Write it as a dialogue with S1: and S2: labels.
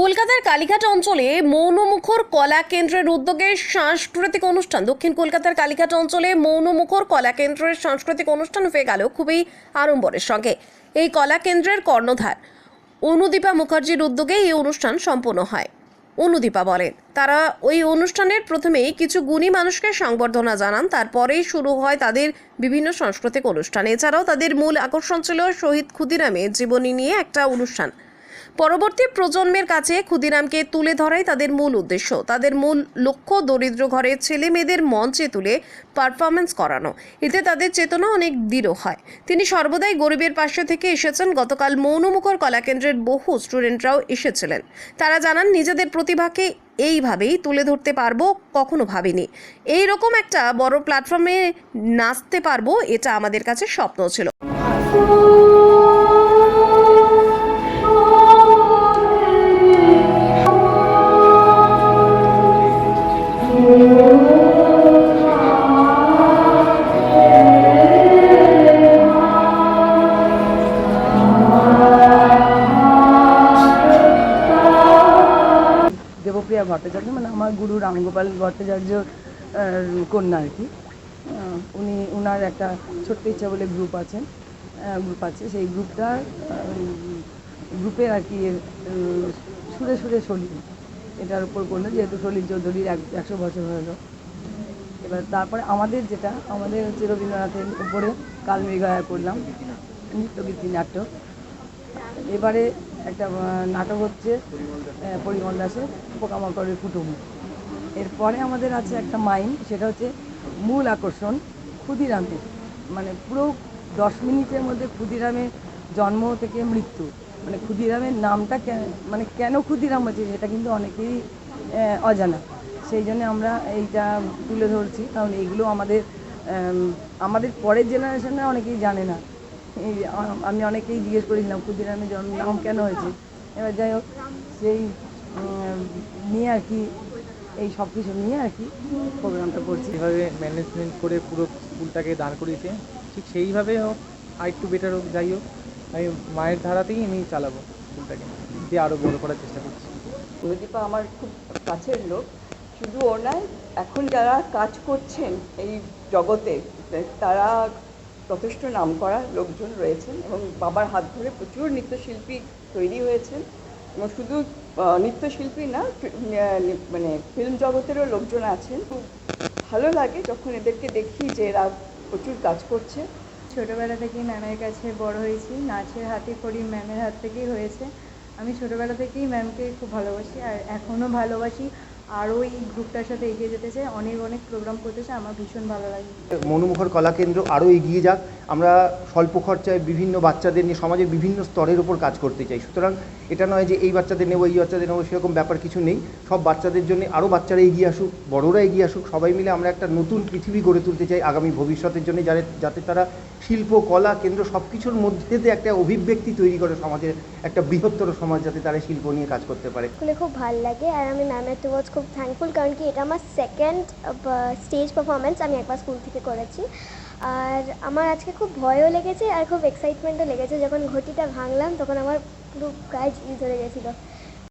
S1: কলকাতার কালীঘাট অঞ্চলে মৌনমুখর কলা কেন্দ্রের উদ্যোগে সাংস্কৃতিক অনুষ্ঠান। দক্ষিণ কলকাতার কালীঘাট অঞ্চলে মৌনমুখর কলা কেন্দ্রের সাংস্কৃতিক অনুষ্ঠান হয়ে গেল খুবই আড়ম্বরের সঙ্গে। এই কলা কেন্দ্রের কর্ণধার অনুদীপা মুখার্জির উদ্যোগে এই অনুষ্ঠান সম্পন্ন হয়। অনুদীপা বলেন, তারা ওই অনুষ্ঠানের প্রথমেই কিছু গুণী মানুষকে সংবর্ধনা জানান, তারপরেই শুরু হয় তাদের বিভিন্ন সাংস্কৃতিক অনুষ্ঠান। এছাড়াও তাদের মূল আকর্ষণ ছিল শহীদ ক্ষুদিরামের জীবনী নিয়ে একটা অনুষ্ঠান। পরবর্তী প্রজন্মের কাছে ক্ষুদিরামকে তুলে ধরাই তাদের মূল উদ্দেশ্য। তাদের মূল লক্ষ্য দরিদ্র ঘরের ছেলে মেয়েদের মঞ্চে তুলে পারফরমেন্স করানো। এতে তাদের চেতনা অনেক দৃঢ় হয়। তিনি সর্বদাই গরিবের পাশে থেকে এসেছেন। গতকাল মৌনমুখর কলাকেন্দ্রের বহু স্টুডেন্টরাও এসেছিলেন। তারা জানান, নিজেদের প্রতিভাকে এইভাবেই তুলে ধরতে পারব, কখনো ভাবিনি। এই রকম একটা বড় প্ল্যাটফর্মে নাচতে পারব, এটা আমাদের কাছে স্বপ্ন ছিল।
S2: দেবপ্রিয়া ভট্টাচার্য মানে আমার গুরু রামগোপাল ভট্টাচার্য কন্যা আর কি। উনি ওনার একটা ছোট্ট ইচ্ছা বলে গ্রুপ আছেন গ্রুপ আছে। সেই গ্রুপটার গ্রুপের আর কি সুরে সুরে সলিল। এটার উপর করল যেহেতু সলিল চৌধুরীর এক, একশো বছর হলো। এবার তারপরে আমাদের যেটা, আমাদের হচ্ছে রবীন্দ্রনাথের উপরে কালমেঘায়া করলাম, নৃত্যগীতি, নাট্য। এবারে একটা নাটক হচ্ছে পরিমল দাসের পোকামাকড়ের কুটুম এরপরে আমাদের আছে একটা মাইন, সেটা হচ্ছে মূল আকর্ষণ ক্ষুদিরামের মানে পুরো দশ মিনিটের মধ্যে ক্ষুদিরামের জন্ম থেকে মৃত্যু। মানে ক্ষুদিরামের নামটা মানে কেন ক্ষুদিরাম হচ্ছে সেটা কিন্তু অনেকেই অজানা। সেই জন্য আমরা এইটা তুলে ধরছি, কারণ এইগুলো আমাদের আমাদের পরের জেনারেশনে অনেকেই জানে না। আমি অনেকেই জিজ্ঞেস করেছিলাম ক্ষুদিরামের জন্ম নাম কেন হয়েছে? এবার যাই হোক সেই নিয়ে আর কি এই সব কিছু নিয়ে আর কি প্রোগ্রামটা করছি।
S3: যেভাবে ম্যানেজমেন্ট করে পুরো স্কুলটাকে দাঁড় করিয়েছে ঠিক সেইভাবে হোক আর একটু বেটার হোক যাই হোক আমি মায়ের ধারাতেই আমি চালাবো স্কুলটাকে দিয়ে আরও বড় করার চেষ্টা করছি।
S4: অনুদীপা আমার খুব কাছের লোক শুধু ও নয় এখন যারা কাজ করছেন এই জগতে তারা যথেষ্ট নামকরা লোকজন রয়েছেন এবং বাবার হাত ধরে প্রচুর নৃত্যশিল্পী তৈরি হয়েছেন এবং শুধু নৃত্যশিল্পী না মানে ফিল্ম জগতেরও লোকজন আছেন। খুব ভালো লাগে যখন এদেরকে দেখি যে এরা প্রচুর কাজ করছে।
S5: ছোটোবেলা থেকেই ম্যামের কাছে বড় হয়েছি। নাচের হাতে করি ম্যামের হাত থেকেই হয়েছে। আমি ছোটোবেলা থেকেই ম্যামকে খুব ভালোবাসি আর এখনও ভালোবাসি। আরও এই গ্রুপটার সাথে এগিয়ে যেতে চাই। অনেক অনেক প্রোগ্রাম করতে চাই আমার ভীষণ ভালো লাগে।
S6: মনোমুখর কলা কেন্দ্র আরও এগিয়ে যাক। আমরা স্বল্প খরচায় বিভিন্ন বাচ্চাদের নিয়ে সমাজের বিভিন্ন স্তরের উপর কাজ করতে চাই। সুতরাং এটা নয় যে এই বাচ্চাদের নেব এই বাচ্চাদের নেব সেরকম ব্যাপার কিছু নেই। সব বাচ্চাদের জন্য আরও বাচ্চারা এগিয়ে আসুক বড়রা এগিয়ে আসুক। সবাই মিলে আমরা একটা নতুন পৃথিবী গড়ে তুলতে চাই আগামী ভবিষ্যতের জন্য যাতে যাতে তারা শিল্প কলা কেন্দ্র সব কিছুর মধ্যে দিয়ে একটা অভিব্যক্তি তৈরি করে সমাজের একটা বৃহত্তর সমাজ যাতে তারা শিল্প নিয়ে কাজ করতে পারে।
S7: খুব ভালো লাগে। আর আমি ম্যামের টুয়ার্ডস খুব থ্যাঙ্কফুল কারণ কি এটা আমার সেকেন্ড স্টেজ পারফরমেন্স আমি একবার স্কুল থেকে করেছি। আর আমার আজকে খুব ভয়ও লেগেছে আর খুব এক্সাইটমেন্টও লেগেছে। যখন ঘটিটা ভাঙলাম, তখন আমার পুরো গায়ে ঝিল ধরে গেছিল।